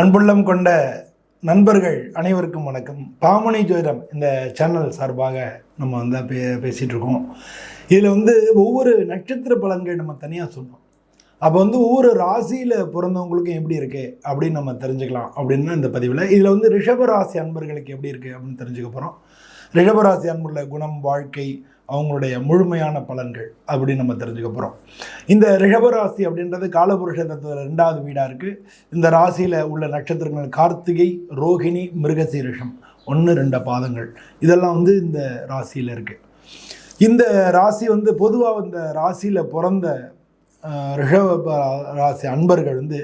அன்புள்ளம் கொண்ட நண்பர்கள் அனைவருக்கும் வணக்கம். பாமணி ஜோதிடம் இந்த சேனல் சார்பாக நம்ம வந்து பே பேசிகிட்டு இருக்கோம் இதில் வந்து ஒவ்வொரு நட்சத்திர பலன்கள் நம்ம தனியாக சொன்னோம். அப்போ வந்து ஒவ்வொரு ராசியில் பிறந்தவங்களுக்கும் எப்படி இருக்குது அப்படின்னு நம்ம தெரிஞ்சுக்கலாம் அப்படின்னு இந்த பதிவில். இதில் வந்து ரிஷபராசி அன்பர்களுக்கு எப்படி இருக்குது அப்படின்னு தெரிஞ்சுக்க போகிறோம் ரிஷபராசி அன்புள்ள குணம் வாழ்க்கை அவங்களுடைய முழுமையான பலன்கள் அப்படின்னு நம்ம தெரிஞ்சுக்க போகிறோம் இந்த ரிஷபராசி அப்படின்றது காலபுருஷ ரெண்டாவது வீடாக இருக்குது இந்த ராசியில் உள்ள நட்சத்திரங்கள் கார்த்திகை ரோகிணி மிருகசீரிஷம் ஒன்று ரெண்டு பாதங்கள். இதெல்லாம் வந்து இந்த ராசியில் இருக்குது இந்த ராசி வந்து பொதுவாக இந்த ராசியில் பிறந்த ரிஷப ராசி அன்பர்கள் வந்து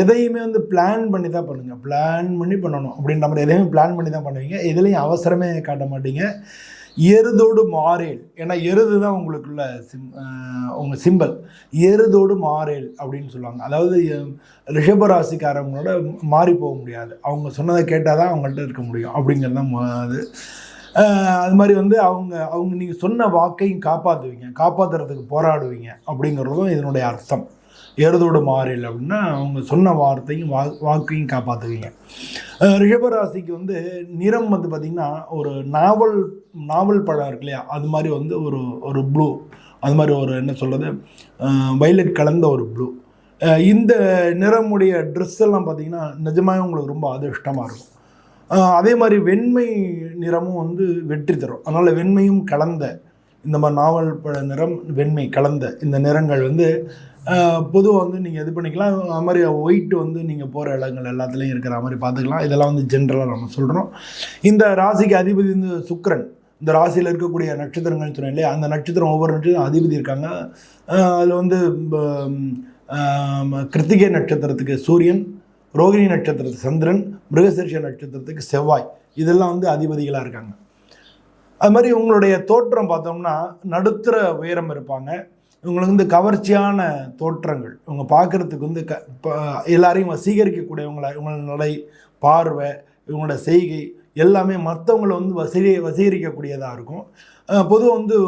எதையுமே வந்து பிளான் பண்ணி தான் பண்ணுங்கள் பிளான் பண்ணி பண்ணணும் அப்படின்ற மாதிரி எதையுமே பிளான் பண்ணி தான் பண்ணுவீங்க. எதுலேயும் அவசரமே காட்ட மாட்டீங்க. எருதோடு மாறேல். ஏன்னா எருது தான் உங்களுக்குள்ள சிம் உங்கள் சிம்பல் எருதோடு மாறேல் அப்படின்னு சொல்லுவாங்க. அதாவது அஹ், ரிஷபராசிக்காரவங்களோட மாறி போக முடியாது. அவங்க சொன்னதை கேட்டால் தான் அவங்கள்ட்ட இருக்க முடியும். அப்படிங்கிறது தான் அது. அது மாதிரி வந்து அவங்க அவங்க நீங்கள் சொன்ன வாக்கையும் காப்பாற்றுவீங்க காப்பாற்றுறதுக்கு போராடுவீங்க. அப்படிங்கிறதும் இதனுடைய அர்த்தம். எருதோடு மாறில் அப்படின்னா அவங்க சொன்ன வார்த்தையும் வா வாக்கையும் காப்பாற்றுவீங்க ரிஷபராசிக்கு வந்து நிறம் வந்து பார்த்திங்கன்னா ஒரு நாவல் நாவல் பழம் இருக்கு இல்லையா? அது மாதிரி வந்து ஒரு ஒரு ப்ளூ அது மாதிரி ஒரு என்ன சொல்கிறது வைலட் கலந்த ஒரு ப்ளூ இந்த நிறமுடைய ட்ரெஸ் எல்லாம் பார்த்தீங்கன்னா நிஜமாகவே உங்களுக்கு ரொம்ப அதிர்ஷ்டமாக இருக்கும். அதே மாதிரி வெண்மை நிறமும் வந்து வெற்றி தரும். அதனால் வெண்மையும் கலந்த இந்த மாதிரி நாவல் பழ நிறம் வெண்மை கலந்த இந்த நிறங்கள் வந்து பொதுவாக வந்து நீங்கள் இது பண்ணிக்கலாம். அது மாதிரி ஒயிட் வந்து நீங்கள் போகிற இடங்கள் எல்லாத்துலேயும் இருக்கிற மாதிரி பார்த்துக்கலாம். இதெல்லாம் வந்து ஜென்ரலாக நம்ம சொல்கிறோம் இந்த ராசிக்கு அதிபதி வந்து சுக்கரன். இந்த ராசியில் இருக்கக்கூடிய நட்சத்திரங்கள்னு சொன்னேன் இல்லையா? அந்த நட்சத்திரம் ஒவ்வொரு நட்சத்திரம் அதிபதி இருக்காங்க. அதில் வந்து கிருத்திகை நட்சத்திரத்துக்கு சூரியன் ரோகிணி நட்சத்திரத்துக்கு சந்திரன் மிருகசீர்ஷ நட்சத்திரத்துக்கு செவ்வாய். இதெல்லாம் வந்து அதிபதிகளாக இருக்காங்க. அது மாதிரி உங்களுடைய தோற்றம் பார்த்தோம்னா நடுத்தர உயரம் இருப்பாங்க. இவங்களுக்கு வந்து கவர்ச்சியான தோற்றங்கள். இவங்க பார்க்குறதுக்கு வந்து க ப- எல்லாரையும் வசீகரிக்கக்கூடியவங்கள இவங்களோட நடை பார்வை இவங்களோட செய்கை எல்லாமே மற்றவங்களை வந்து வசீ வசீகரிக்கக்கூடியதாக இருக்கும். பொதுவாக வந்து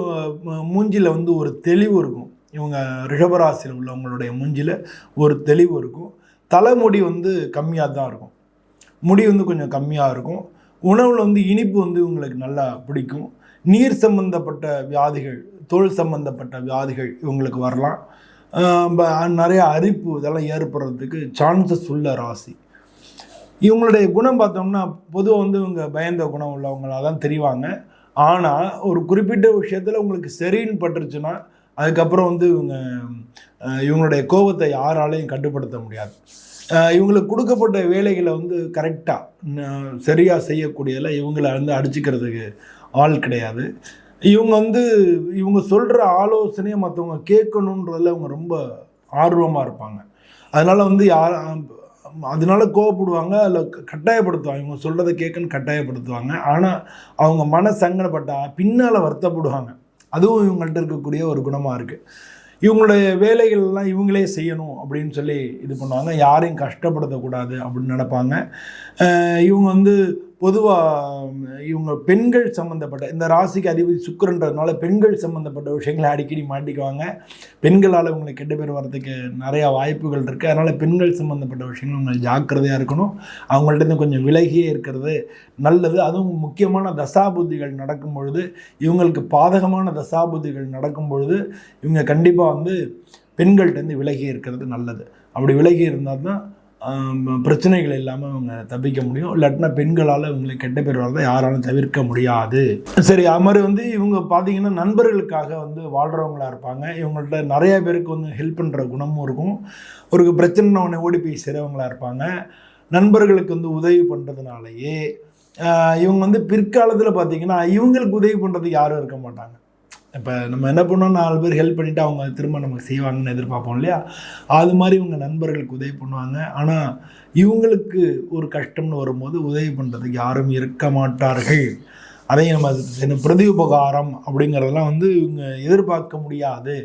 மூஞ்சியில் வந்து ஒரு தெளிவு இருக்கும். இவங்க ரிஷபராசியில் உள்ளவங்களுடைய மூஞ்சியில் ஒரு தெளிவு இருக்கும். தலைமுடி வந்து கம்மியாக தான் இருக்கும். முடி வந்து கொஞ்சம் கம்மியாக இருக்கும். உணவில் வந்து இனிப்பு வந்து இவங்களுக்கு நல்லா பிடிக்கும். நீர் சம்பந்தப்பட்ட வியாதிகள் தோல் சம்பந்தப்பட்ட வியாதிகள் இவங்களுக்கு வரலாம். நிறைய அரிப்பு இதெல்லாம் ஏற்படுறதுக்கு சான்சஸ் உள்ள ராசி. இவங்களுடைய குணம் பார்த்தோம்னா பொதுவாக வந்து இவங்க பயந்த குணம் உள்ளவங்களாக தான் தெரிவாங்க. ஆனால் ஒரு குறிப்பிட்ட விஷயத்தில் உங்களுக்கு சரின்னு பட்டுருச்சுன்னா அதுக்கப்புறம் வந்து இவங்க இவங்களுடைய கோபத்தை யாராலையும் கட்டுப்படுத்த முடியாது. இவங்களுக்கு கொடுக்கப்பட்ட வேலைகளை வந்து கரெக்டாக சரியாக செய்யக்கூடியதில் இவங்களை வந்து அடிச்சுக்கிறதுக்கு ஆள் கிடையாது. இவங்க வந்து இவங்க சொல்கிற ஆலோசனையை மற்றவங்க கேட்கணுன்றதில் அவங்க ரொம்ப ஆர்வமாக இருப்பாங்க. அதனால் வந்து யார் அதனால கோவப்படுவாங்க அதில் கட்டாயப்படுத்துவாங்க. இவங்க சொல்கிறத கேட்கன்னு கட்டாயப்படுத்துவாங்க. ஆனால் அவங்க மன சங்கடப்பட்டா பின்னால் வருத்தப்படுவாங்க. அதுவும் இவங்கள்ட்ட இருக்கக்கூடிய ஒரு குணமாக இருக்குது இவங்களுடைய வேலைகள்லாம் இவங்களே செய்யணும் அப்படின்னு சொல்லி இது பண்ணுவாங்க. யாரையும் கஷ்டப்படுத்தக்கூடாது அப்படின்னு நினைப்பாங்க. இவங்க வந்து பொதுவாக இவங்க பெண்கள் சம்மந்தப்பட்ட இந்த ராசிக்கு அதிபதி சுக்கரன்றதுனால பெண்கள் சம்மந்தப்பட்ட விஷயங்களை அடிக்கடி மாட்டிக்குவாங்க. பெண்களால் இவங்களுக்கு கெட்ட பேர் வர்றதுக்கு நிறையா வாய்ப்புகள் இருக்குது அதனால் பெண்கள் சம்மந்தப்பட்ட விஷயங்கள் உங்களுக்கு ஜாக்கிரதையாக இருக்கணும். அவங்கள்ட்ட கொஞ்சம் விலகியே இருக்கிறது நல்லது. அதுவும் முக்கியமான தசாபுத்திகள் நடக்கும் பொழுது இவங்களுக்கு பாதகமான தசாபுத்திகள் நடக்கும் பொழுது இவங்க கண்டிப்பாக வந்து பெண்கள்கிட்டருந்து விலகி இருக்கிறது நல்லது. அப்படி விலகி இருந்தால் தான் பிரச்சனைகள் இல்லாமல் அவங்க தப்பிக்க முடியும். இல்லாட்டினா பெண்களால் இவங்களுக்கு கெட்ட பேர் வரதை யாராலும் தவிர்க்க முடியாது. சரி அது மாதிரி வந்து இவங்க பார்த்தீங்கன்னா நண்பர்களுக்காக வந்து வாழ்கிறவங்களா இருப்பாங்க. இவங்கள்ட்ட நிறைய பேருக்கு வந்து ஹெல்ப் பண்ணுற குணமும் இருக்கும். ஒரு பிரச்சனை உடனே ஓடி போய் செய்கிறவங்களா இருப்பாங்க. நண்பர்களுக்கு வந்து உதவி பண்ணுறதுனாலயே இவங்க வந்து பிற்காலத்தில் பார்த்தீங்கன்னா இவங்களுக்கு உதவி பண்ணுறதுக்கு யாரும் இருக்க மாட்டாங்க. இப்போ நம்ம என்ன பண்ணோம்? நாலு பேர் ஹெல்ப் பண்ணிவிட்டு அவங்க திரும்ப நமக்கு செய்வாங்கன்னு எதிர்பார்ப்போம் இல்லையா? அது மாதிரி இவங்க நண்பர்களுக்கு உதவி பண்ணுவாங்க. ஆனால் இவங்களுக்கு ஒரு கஷ்டம்னு வரும்போது உதவி பண்ணுறதுக்கு யாரும் இருக்க மாட்டார்கள். அதையும் நம்ம என்ன பிரதி உபகாரம் அப்படிங்கிறதெல்லாம் வந்து இவங்க எதிர்பார்க்க முடியாது.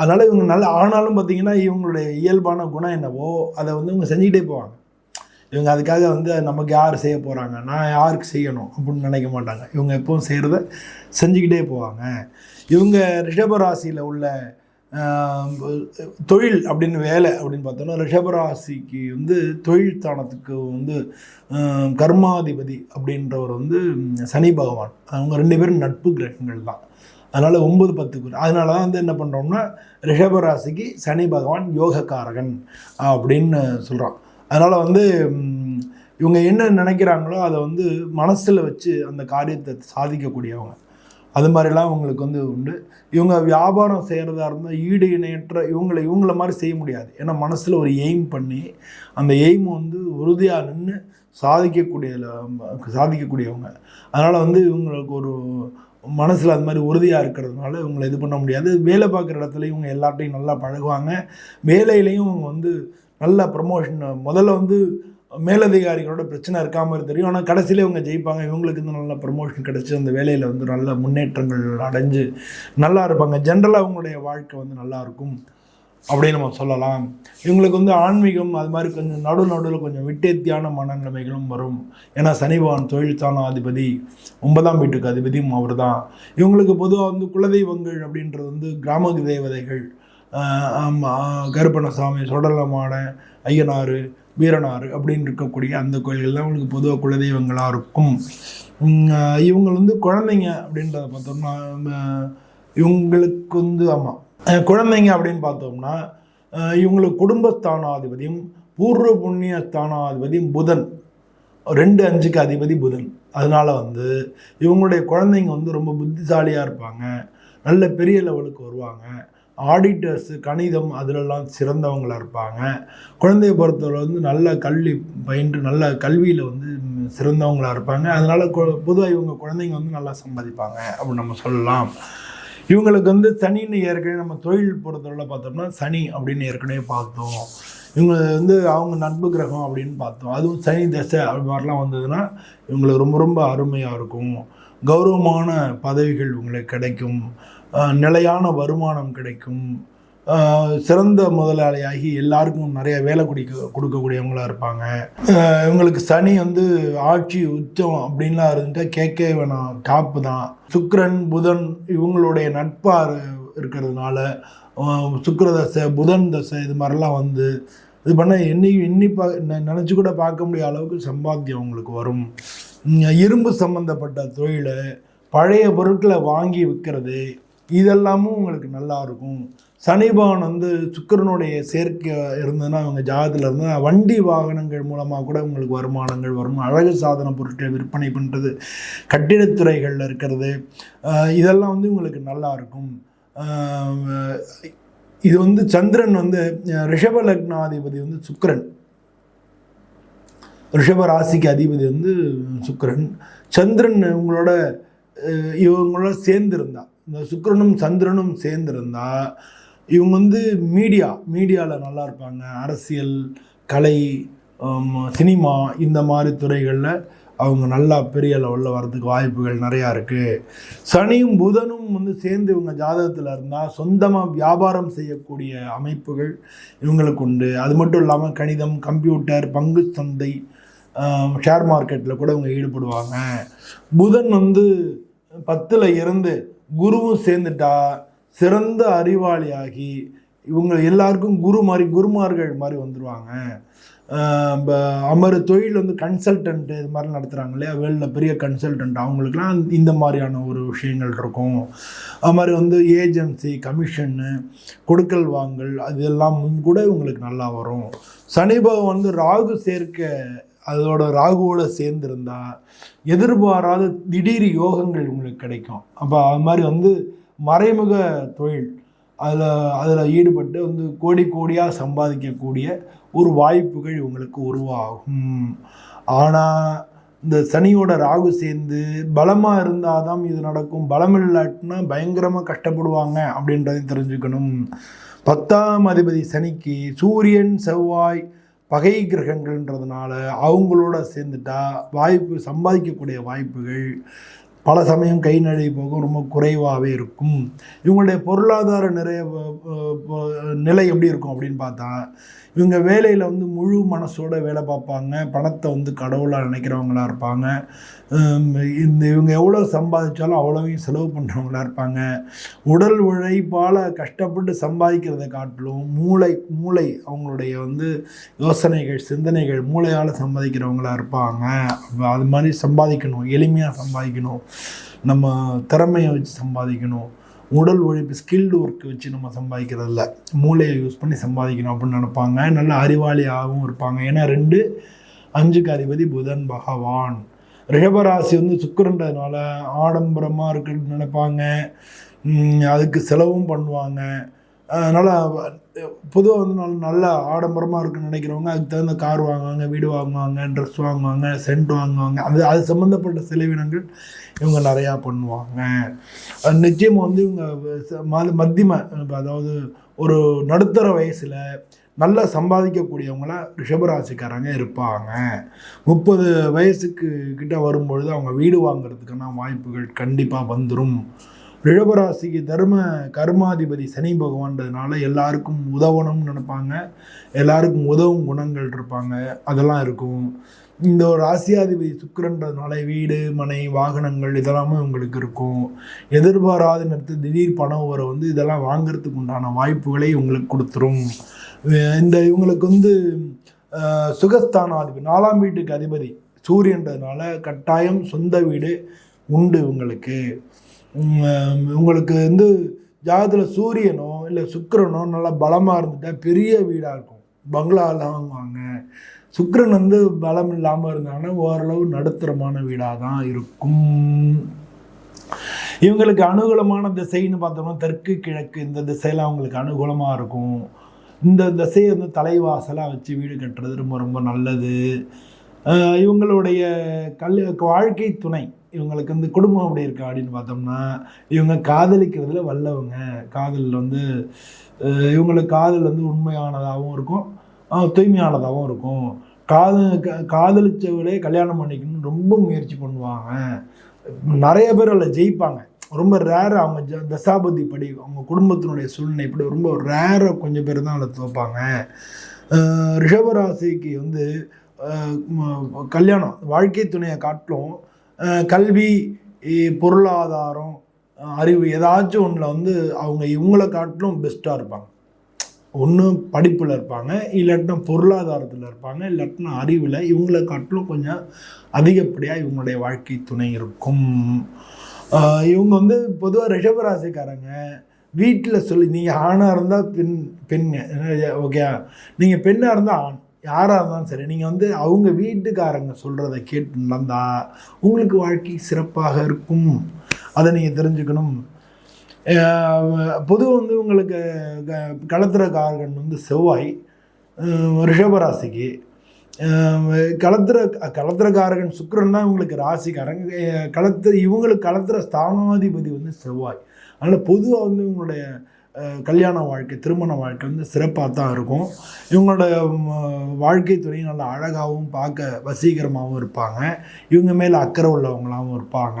அதனால் இவங்க நல்ல ஆனாலும் பார்த்தீங்கன்னா இவங்களுடைய இயல்பான குணம் என்னவோ அதை வந்து இவங்க செஞ்சுக்கிட்டே போவாங்க. இவங்க அதுக்காக வந்து நமக்கு யார் செய்ய போகிறாங்க நான் யாருக்கு செய்யணும் அப்படின்னு நினைக்க மாட்டாங்க. இவங்க எப்பவும் செய்கிறத செஞ்சுக்கிட்டே போவாங்க. இவங்க ரிஷப ராசியில் உள்ள தொழில் அப்படின்னு வேலை அப்படின்னு பார்த்தோன்னா ரிஷபராசிக்கு வந்து தொழில் ஸ்தானத்துக்கு வந்து கர்மாதிபதி அப்படின்றவர் வந்து சனி பகவான். அவங்க ரெண்டு பேரும் நட்பு கிரகங்கள் தான். அதனால் ஒன்பது பத்துக்கு அதனால தான் வந்து என்ன பண்ணுறோம்னா ரிஷபராசிக்கு சனி பகவான் யோகக்காரகன் அப்படின்னு சொல்கிறான் அதனால் வந்து இவங்க என்ன நினைக்கிறாங்களோ அதை வந்து மனசில் வச்சு அந்த காரியத்தை சாதிக்கக்கூடியவங்க. அது மாதிரிலாம் அவங்களுக்கு வந்து உண்டு. இவங்க வியாபாரம் செய்கிறதா இருந்தால் ஈடு இணையற்ற இவங்களை இவங்கள மாதிரி செய்ய முடியாது. ஏன்னா மனசில் ஒரு எய்ம் பண்ணி அந்த எய்ம் வந்து உறுதியாக நின்று சாதிக்கக்கூடிய சாதிக்கக்கூடியவங்க. அதனால் வந்து இவங்களுக்கு ஒரு மனசில் அது மாதிரி உறுதியாக இருக்கிறதுனால இவங்களை இது பண்ண முடியாது. வேலை பார்க்குற இடத்துல இவங்க எல்லாத்தையும் நல்லா பழகுவாங்க. வேலையிலையும் இவங்க வந்து நல்ல ப்ரமோஷன் முதல்ல வந்து மேலதிகாரிகளோட பிரச்சனை இருக்காமல் தெரியும். ஆனால் கடைசியில் இவங்க ஜெயிப்பாங்க. இவங்களுக்கு வந்து நல்ல ப்ரமோஷன் கிடச்சி அந்த வேலையில் வந்து நல்ல முன்னேற்றங்கள் அடைஞ்சு நல்லா இருப்பாங்க. ஜென்ரலாக அவங்களுடைய வாழ்க்கை வந்து நல்லா இருக்கும் அப்படின்னு நம்ம சொல்லலாம். இவங்களுக்கு வந்து ஆன்மீகம் அது மாதிரி கொஞ்சம் நடு நடுவில் கொஞ்சம் விட்டேத்தியான மனநிலைமைகளும் வரும். ஏன்னா சனிபவன் தொழில் அதிபதி ஒன்பதாம் வீட்டுக்கு அதிபதியும் அவர் தான் இவங்களுக்கு பொதுவாக வந்து குலதெய்வங்கள் அப்படின்றது வந்து கிராம தேவதைகள் ஆஹ் கருப்பணசாமி சுடலமான ஐயனார் வீரனார் அப்படின்னு இருக்கக்கூடிய அந்த கோயில்கள் தான் அவங்களுக்கு பொதுவாக குலதெய்வங்களாக இருக்கும் இவங்க வந்து குழந்தைங்க அப்படின்றத பார்த்தோம்னா இவங்களுக்கு வந்து ஆமாம் குழந்தைங்க அப்படின்னு பார்த்தோம்னா இவங்களுக்கு குடும்பஸ்தானாதிபதியும் பூர்வ புண்ணிய ஸ்தானாதிபதியும் புதன். ரெண்டு அஞ்சுக்கு அதிபதி புதன். அதனால் வந்து இவங்களுடைய குழந்தைங்க வந்து ரொம்ப புத்திசாலியாக இருப்பாங்க. நல்ல பெரிய லெவலுக்கு வருவாங்க. ஆடிட்டர்ஸு கணிதம் அதிலெல்லாம் சிறந்தவங்களா இருப்பாங்க. குழந்தைய பொறுத்தவரை வந்து நல்ல கல்வி பயின்று நல்ல கல்வியில் வந்து சிறந்தவங்களாக இருப்பாங்க. அதனால் பொதுவாக இவங்க குழந்தைங்க வந்து நல்லா சம்பாதிப்பாங்க அப்படின்னு நம்ம சொல்லலாம். இவங்களுக்கு வந்து சனின்னு ஏற்கனவே நம்ம தொழில் பொறுத்தவரை பார்த்தோம்னா சனி அப்படின்னு ஏற்கனவே பார்த்தோம். இவங்க வந்து அவங்க நட்பு கிரகம் அப்படின்னு பார்த்தோம். அதுவும் சனி தசை அது மாதிரிலாம் வந்ததுன்னா இவங்களுக்கு ரொம்ப ரொம்ப அருமையாக இருக்கும். கௌரவமான பதவிகள் உங்களுக்கு கிடைக்கும். நிலையான வருமானம் கிடைக்கும். சிறந்த முதலாளியாகி எல்லாருக்கும் நிறைய வேலை குடிக்க கொடுக்கக்கூடியவங்களா இருப்பாங்க. இவங்களுக்கு சனி வந்து ஆட்சி உச்சம் அப்படின்லாம் இருந்துட்டா கேட்கவே வேணாம் டாப்பு தான். சுக்கரன் புதன் இவங்களுடைய நட்பாக இருக்கிறதுனால சுக்கர தசை புதன் தசை இது மாதிரிலாம் வந்து இது பண்ணால் என்னை எண்ணி பா நினச்சி கூட பார்க்க முடியாத அளவுக்கு சம்பாத்தியம் அவங்களுக்கு வரும். இரும்பு சம்மந்தப்பட்ட தொழில் பழைய பொருட்களை வாங்கி விற்கிறது இதெல்லாமும் உங்களுக்கு நல்லா இருக்கும். சனிபவன் வந்து சுக்கிரனுடைய சேர்க்கை இருந்ததுன்னா அவங்க ஜாதத்தில் இருந்தால் வண்டி வாகனங்கள் மூலமாக கூட உங்களுக்கு வருமானங்கள் வரும். அழகு சாதன பொருட்களை விற்பனை பண்ணுறது கட்டிடத்துறைகளில் இருக்கிறது இதெல்லாம் வந்து உங்களுக்கு நல்லா இருக்கும். இது வந்து சந்திரன் வந்து ரிஷபலக்னாதிபதி ரிஷப லக்னாதிபதி வந்து சுக்கரன். ரிஷப ராசிக்கு அதிபதி வந்து சுக்கரன். சந்திரன் இவங்களோட இவங்களோட சேர்ந்திருந்தா. இந்த சுக்கரனும் சந்திரனும் சேர்ந்திருந்தா இவங்க வந்து மீடியா மீடியாவில் நல்லா இருப்பாங்க. அரசியல் கலை சினிமா இந்த மாதிரி துறைகளில் அவங்க நல்லா பெரிய லெவலில் வர்றதுக்கு வாய்ப்புகள் நிறையா இருக்குது சனியும் புதனும் வந்து சேர்ந்து இவங்க ஜாதகத்தில் இருந்தால் சொந்தமாக வியாபாரம் செய்யக்கூடிய அமைப்புகள் இவங்களுக்கு உண்டு. அது மட்டும் இல்லாமல் கணிதம் கம்ப்யூட்டர் பங்கு சந்தை ஷேர் மார்க்கெட்டில் கூட இவங்க ஈடுபடுவாங்க. புதன் வந்து பத்தில் இருந்து குருவும் சேர்ந்துட்டா சிறந்த அறிவாளியாகி இவங்க எல்லாருக்கும் குரு மாதிரி குருமார்கள் மாதிரி வந்துடுவாங்க அமர் தொழில் வந்து கன்சல்டன்ட் இது மாதிரி நடத்துகிறாங்க இல்லையா? வேலில் பெரிய கன்சல்டன்ட் அவங்களுக்குலாம் இந்த மாதிரியான ஒரு விஷயங்கள் இருக்கும். அது மாதிரி வந்து ஏஜென்சி கமிஷன்னு கொடுக்கல் வாங்கல் அது எல்லாம் கூட இவங்களுக்கு நல்லா வரும். சனி பகவான் வந்து ராகு சேர்க்க அதோட ராகுவோட சேர்ந்திருந்தா எதிர்பாராத திடீர் யோகங்கள் உங்களுக்கு கிடைக்கும். அப்போ அது மாதிரி வந்து மறைமுக தொழில் அதில் அதில் ஈடுபட்டு வந்து கோடி கோடியாக சம்பாதிக்கக்கூடிய ஒரு வாய்ப்புகள் உங்களுக்கு உருவாகும். ஆனால் இந்த சனியோட ராகு சேர்ந்து பலமாக இருந்தால் தான் இது நடக்கும். பலம் இல்லாட்டினா பயங்கரமாக கஷ்டப்படுவாங்க அப்படின்றதையும் தெரிஞ்சுக்கணும். பத்தாம் அதிபதி சனிக்கு சூரியன் செவ்வாய் பகை கிரகங்கள்ன்றதுனால அவங்களோட சேர்ந்துட்டா வாய்ப்பு சம்பாதிக்கக்கூடிய வாய்ப்புகள் பல சமயம் கை நழுவி போகும் ரொம்ப குறைவாகவே இருக்கும். இவங்களுடைய பொருளாதார நிறைய நிலை எப்படி இருக்கும் அப்படின்னு பார்த்தா இவங்க வேலையில் வந்து முழு மனசோட வேலை பார்ப்பாங்க. பணத்தை வந்து கடவுளாக நினைக்கிறவங்களா இருப்பாங்க. இந்த இவங்க எவ்வளோ சம்பாதிச்சாலும் அவ்வளோவையும் செலவு பண்ணுறவங்களா இருப்பாங்க. உடல் உழைப்பால் கஷ்டப்பட்டு சம்பாதிக்கிறதை காட்டிலும் மூளை மூளை அவங்களுடைய வந்து யோசனைகள் சிந்தனைகள் மூளையால் சம்பாதிக்கிறவங்களாக இருப்பாங்க. அது மாதிரி சம்பாதிக்கணும் எளிமையாக சம்பாதிக்கணும். நம்ம திறமையை வச்சு சம்பாதிக்கணும். உடல் உழைப்பு ஸ்கில்டு ஒர்க் வச்சு நம்ம சம்பாதிக்கிறதில்ல. மூளையை யூஸ் பண்ணி சம்பாதிக்கணும் அப்படின்னு நினைப்பாங்க. நல்ல அறிவாளியாகவும் இருப்பாங்க. ஏன்னா ரெண்டு அஞ்சுக்கு அதிபதி புதன் பகவான். ரிஷபராசி வந்து சுக்கரன்றதுனால ஆடம்பரமாக இருக்குன்னு நினைப்பாங்க. அதுக்கு செலவும் பண்ணுவாங்க. அதனால் பொதுவாக வந்து நல்ல நல்ல ஆடம்பரமாக இருக்குன்னு நினைக்கிறவங்க அதுக்கு தகுந்த கார் வாங்குவாங்க வீடு வாங்குவாங்க ட்ரெஸ் வாங்குவாங்க சென்ட் வாங்குவாங்க. அது அது சம்மந்தப்பட்ட செலவினங்கள் இவங்க நிறையா பண்ணுவாங்க. நிச்சயம் வந்து இவங்க ச- மத்தியம இப்போ அதாவது ஒரு நடுத்தர வயசில் நல்லா சம்பாதிக்கக்கூடியவங்கள ரிஷபராசிக்காரங்க இருப்பாங்க. முப்பது வயசுக்கு கிட்ட வரும்பொழுது அவங்க வீடு வாங்குறதுக்கான வாய்ப்புகள் கண்டிப்பாக வந்துடும் ரிழவராசிக்கு தர்ம கர்மாதிபதி சனி பகவான்றதுனால எல்லாருக்கும் உதவணும்னு நினைப்பாங்க. எல்லாருக்கும் உதவும் குணங்கள் இருப்பாங்க. அதெல்லாம் இருக்கும். இந்த ஒரு ராசியாதிபதி சுக்கரன்றதுனால வீடு மனை வாகனங்கள் இதெல்லாமே உங்களுக்கு இருக்கும். எதிர்பாராத நேரத்தில் திடீர் பணம் வர வந்து இதெல்லாம் வாங்குறதுக்கு உண்டான வாய்ப்புகளை உங்களுக்கு கொடுத்துரும். இந்த இவங்களுக்கு வந்து சுகஸ்தானாதிபதி நாலாம் வீட்டுக்கு அதிபதி சூரியன்றதுனால கட்டாயம் சொந்த வீடு உண்டு இவங்களுக்கு. உங்களுக்கு வந்து ஜாதத்தில் சூரியனோ இல்லை சுக்கரனோ நல்லா பலமாக இருந்துட்டால் பெரிய வீடாக இருக்கும். பங்களாலாம் வாங்குவாங்க. சுக்கரன் வந்து பலம் இல்லாமல் இருந்தாங்கன்னா ஓரளவு நடுத்தரமான வீடாக தான் இருக்கும். இவங்களுக்கு அனுகூலமான திசைன்னு பார்த்தோம்னா தெற்கு கிழக்கு இந்த திசையெல்லாம் அவங்களுக்கு அனுகூலமாக இருக்கும். இந்த திசையை வந்து தலைவாசலாக வச்சு வீடு கட்டுறது ரொம்ப ரொம்ப நல்லது. இவங்களுடைய கல் வாழ்க்கை துணை இவங்களுக்கு வந்து குடும்பம் அப்படி இருக்கா அப்படின்னு பார்த்தோம்னா இவங்க காதலிக்கிறதுல வல்லவங்க. காதலில் வந்து இவங்களுக்கு காதல் வந்து உண்மையானதாகவும் இருக்கும். தூய்மையானதாகவும் இருக்கும். காதல் க- கல்யாணம் பண்ணிக்கணும்னு ரொம்ப முயற்சி பண்ணுவாங்க. நிறைய பேர் அதில் ஜெயிப்பாங்க. ரொம்ப ரேர் அவங்க ஜ தசாபதி படி அவங்க குடும்பத்தினுடைய சூழ்நிலை இப்படி ரொம்ப ரேராக கொஞ்சம் பேர் தான் அதில் துவைப்பாங்க ரிஷபராசிக்கு வந்து கல்யாணம் வாழ்க்கை துணையை காட்டிலும் கல்வி பொருளாதாரம் அறிவு ஏதாச்சும் ஒன்றில் வந்து அவங்க இவங்கள காட்டிலும் பெஸ்ட்டாக இருப்பாங்க. ஒன்று படிப்பில் இருப்பாங்க இல்லாட்டினா பொருளாதாரத்தில் இருப்பாங்க இல்லாட்டினா அறிவில் இவங்களை காட்டிலும் கொஞ்சம் அதிகப்படியாக இவங்களுடைய வாழ்க்கை துணை இருக்கும். இவங்க வந்து பொதுவாக ரிஷபராசிக்காரங்க. வீட்டில் சொல்லி நீங்கள் ஆணாக இருந்தால் பெண் பெண் ஓகே நீங்கள் பெண்ணாக இருந்தால் ஆண். யாராக இருந்தாலும் சரி நீங்கள் வந்து அவங்க வீட்டுக்காரங்க சொல்கிறத கேட்டு நடந்தா உங்களுக்கு வாழ்க்கை சிறப்பாக இருக்கும். அதை நீங்கள் தெரிஞ்சுக்கணும். பொதுவாக வந்து உங்களுக்கு க- களத்திரக்காரகன் வந்து செவ்வாய் ரிஷபராசிக்கு. அஹ் களத்திர களத்திரக்காரகன் சுக்கரன் தான் இவங்களுக்கு ராசிக்காரங்க. அஹ் களத்திர இவங்களுக்கு களத்திர ஸ்தானாதிபதி வந்து செவ்வாய். அதனால் பொதுவாக வந்து இவங்களுடைய கல்யாண வாழ்க்கை திருமண வாழ்க்கை வந்து சிறப்பாக தான் இருக்கும். இவங்களோட வாழ்க்கை துறையும் நல்லா அழகாகவும் பார்க்க வசீகரமாகவும் இருப்பாங்க. இவங்க மேலே அக்கறை உள்ளவங்களாகவும் இருப்பாங்க.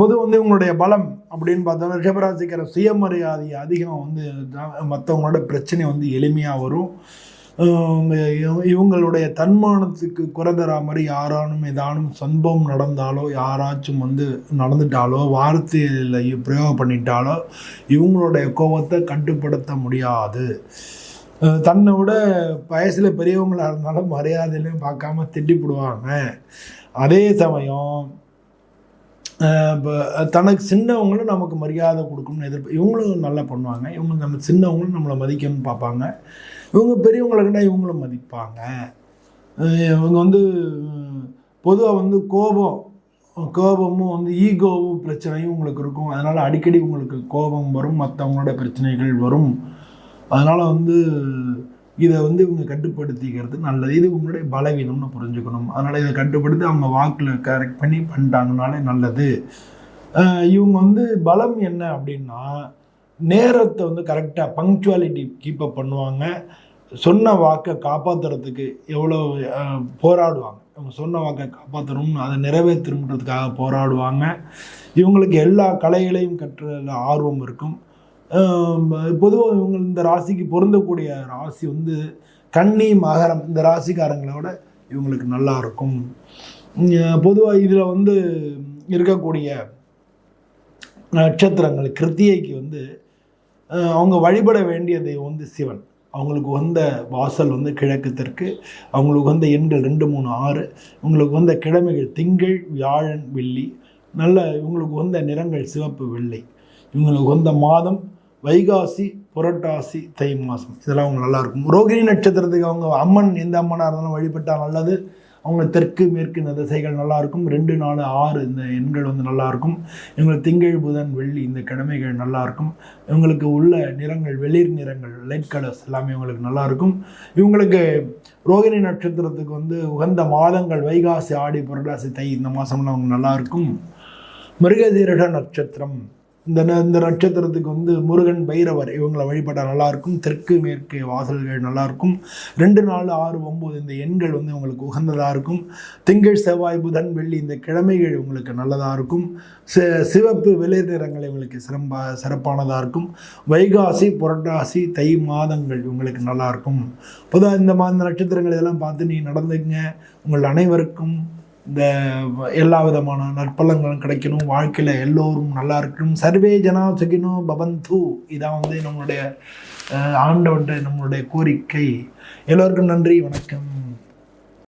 பொது வந்து இவங்களுடைய பலம் அப்படின்னு பார்த்தோம்னா ரிஷபராசிக்கிற சுயமரியாதை அதிகம் வந்து மற்றவங்களோட பிரச்சனை வந்து எளிமையாக வரும். இவங்களுடைய தன்மானத்துக்கு குறைதரா மாதிரி யாரானும் ஏதானும் சம்பவம் நடந்தாலோ யாராச்சும் வந்து நடந்துட்டாலோ வார்த்தையில் பிரயோகம் பண்ணிட்டாலோ இவங்களுடைய கோபத்தை கட்டுப்படுத்த முடியாது. தன்னை விட வயசில் பெரியவங்களாக இருந்தாலும் மரியாதையிலையும் பார்க்காம திட்டிப்பிடுவாங்க அதே சமயம் இப்போ தனக்கு சின்னவங்களும் நமக்கு மரியாதை கொடுக்கணும்னு எதிர்ப்பு இவங்களும் நல்லா பண்ணுவாங்க. இவங்க நம்ம சின்னவங்களும் நம்மளை மதிக்கணும்னு பார்ப்பாங்க. இவங்க பெரியவங்களை கண்டா இவங்களும் மதிப்பாங்க. இவங்க வந்து பொதுவாக வந்து கோபம் கோபமும் வந்து ஈகோவும் பிரச்சனையும் உங்களுக்கு இருக்கும். அதனால் அடிக்கடி உங்களுக்கு கோபம் வரும் மற்றவங்களோட பிரச்சனைகள் வரும். அதனால் வந்து இதை வந்து இவங்க கட்டுப்படுத்திக்கிறது நல்லது. இது உங்களுடைய பலவீனம்னு புரிஞ்சுக்கணும். அதனால் இதை கட்டுப்படுத்தி அவங்க வாக்கில் கரெக்ட் பண்ணி பண்ணிட்டாங்கனாலே நல்லது. இவங்க வந்து பலம் என்ன அப்படின்னா நேரத்தை வந்து கரெக்டாக பங்க்சுவாலிட்டி கீப்பப் பண்ணுவாங்க. சொன்ன வாக்கை காப்பாற்றுறதுக்கு எவ்வளோ போராடுவாங்க. இவங்க சொன்ன வாக்கை காப்பாற்றணும்னு அதை நிறைவேற்றணுன்றதுக்காக போராடுவாங்க. இவங்களுக்கு எல்லா கலைகளையும் கற்றுல ஆர்வம் இருக்கும். பொதுவாக இவங்க இந்த ராசிக்கு பொருந்தக்கூடிய ராசி வந்து கன்னி மகரம் இந்த ராசிக்காரங்களோட இவங்களுக்கு நல்லா இருக்கும். பொதுவாக இதில் வந்து இருக்கக்கூடிய நட்சத்திரங்கள் கிருத்திகைக்கு வந்து அவங்க வழிபட வேண்டிய தெய்வம் வந்து சிவன். அவங்களுக்கு வந்த வாசல் வந்து கிழக்கு தெற்கு அவங்களுக்கு வந்த எண்கள் ரெண்டு மூணு ஆறு இவங்களுக்கு வந்த கிழமைகள் திங்கள் வியாழன் வெள்ளி நல்ல இவங்களுக்கு வந்த நிறங்கள் சிவப்பு வெள்ளை இவங்களுக்கு வந்த மாதம் வைகாசி புரட்டாசி தை மாதம் இதெல்லாம் அவங்க நல்லா இருக்கும். ரோகிணி நட்சத்திரத்துக்கு அவங்க அம்மன் எந்த அம்மனாக இருந்தாலும் வழிபட்டால் நல்லது. அவங்க தெற்கு மேற்கு இந்த திசைகள் நல்லாயிருக்கும் ரெண்டு நாலு ஆறு இந்த எண்கள் வந்து நல்லாயிருக்கும் இவங்களுக்கு திங்கள் புதன் வெள்ளி இந்த கிழமைகள் நல்லாயிருக்கும் இவங்களுக்கு உள்ள நிறங்கள் வெளிர் நிறங்கள் லைட் கலர்ஸ் எல்லாமே இவங்களுக்கு நல்லாயிருக்கும் இவங்களுக்கு ரோகிணி நட்சத்திரத்துக்கு வந்து உகந்த மாதங்கள் வைகாசி ஆடி புரட்டாசி தை இந்த மாதம்லாம் அவங்க நல்லாயிருக்கும் மிருகதீரட நட்சத்திரம். இந்த ந- இந்த நட்சத்திரத்துக்கு வந்து முருகன் பைரவர் இவங்களை வழிபட்டால் நல்லா இருக்கும் தெற்கு மேற்கு வாசல்கள் நல்லா இருக்கும் ரெண்டு நாலு ஆறு ஒம்பது இந்த எண்கள் வந்து உங்களுக்கு உகந்ததாக இருக்கும் திங்கள் செவ்வாய் புதன் வெள்ளி இந்த கிழமைகள் உங்களுக்கு நல்லதாக இருக்கும் சிவப்பு வெளிர் நிறங்கள் உங்களுக்கு சிறம்பா சிறப்பானதாக இருக்கும் வைகாசி புரட்டாசி தை மாதங்கள் உங்களுக்கு நல்லா இருக்கும் பொதுவாக இந்த மா இந்த நட்சத்திரங்கள் இதெல்லாம் பார்த்து நீ நடந்துங்க உங்கள் அனைவருக்கும் இந்த எல்லா விதமான நற்பலங்களும் கிடைக்கணும். வாழ்க்கையில் எல்லோரும் நல்லா இருக்கணும். சர்வே ஜனா சுகினோ பவந்து. இதான் வந்து நம்மளுடைய அஹ், நம்மளுடைய கோரிக்கை. எல்லோருக்கும் நன்றி. வணக்கம்.